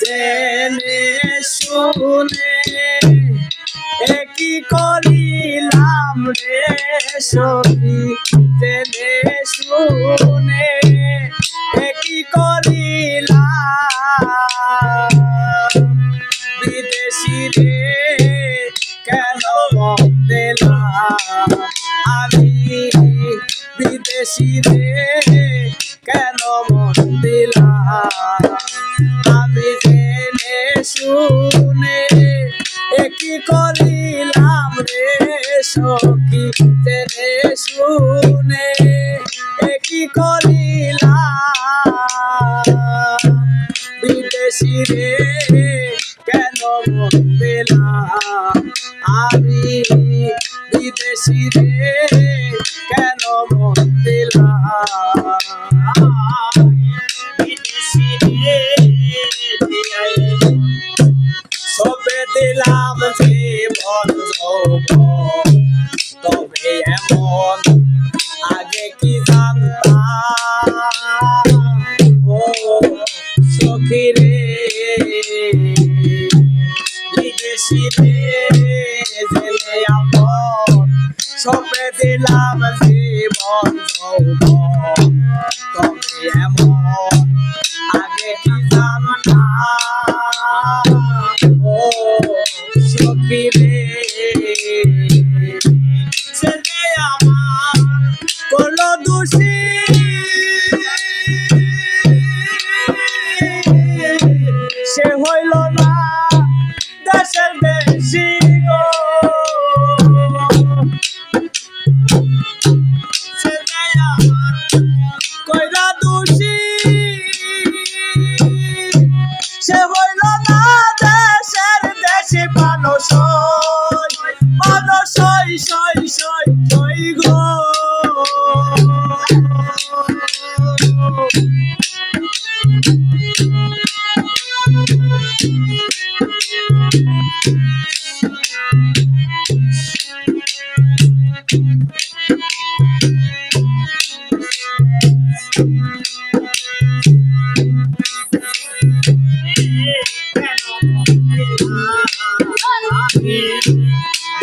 জেনে শুনে একই করিলাম রে সখী। জেনে শুনে একই করিলাম। বিদেশি রে, কেন দিলাম আমি বিদেশি রে শুনে একই করিলাম রে সখী? জেনে শুনে একই করিলাম? বিদেশি রে, কেন মন দিলাম আমি বিদেশি রে সখী রে বিদেশি রে জেলে আপন দিলাম জীবন তবে এমন। আগে কি জানতাম ও সখী রে না দেশের বেশি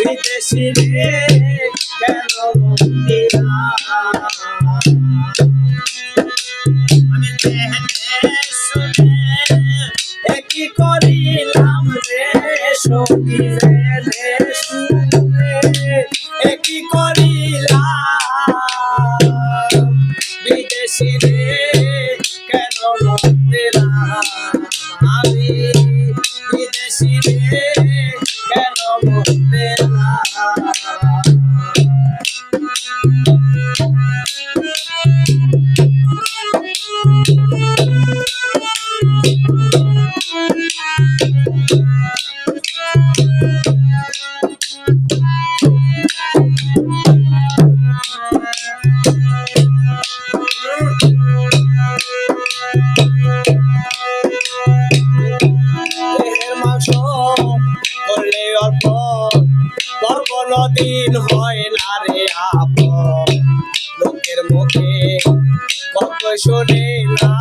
বিদেশি রে কেন আমি একই করিলাম রে সখী রে একই করিলাম অল্প হয় না রে আপ লোকের মুখে কত শুনে না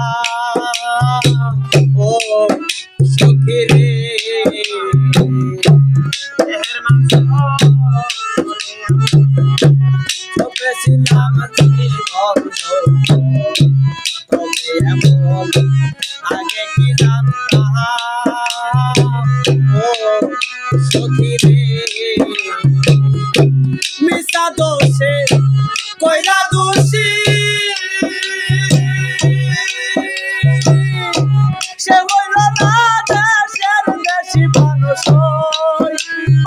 সখী রে মিশা দোষে কইরা দোষী। সে হইল না দেশের দেশি মানুষ।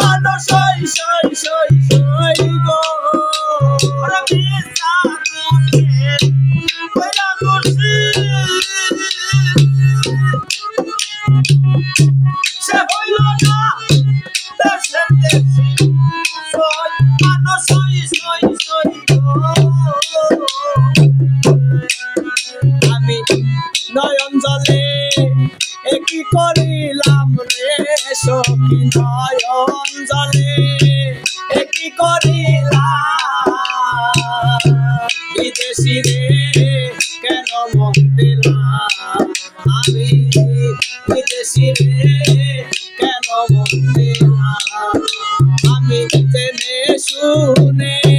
মানুষ হই, সই সই সই। নয়ন জলে কি করিলাম রে সখি নয়ন জলে? কি করিলাম? বিদেশি রে, কেন মন দিলাম? আমি বিদেশি রে, কেন মন দিলাম? আমি তেনে শুনে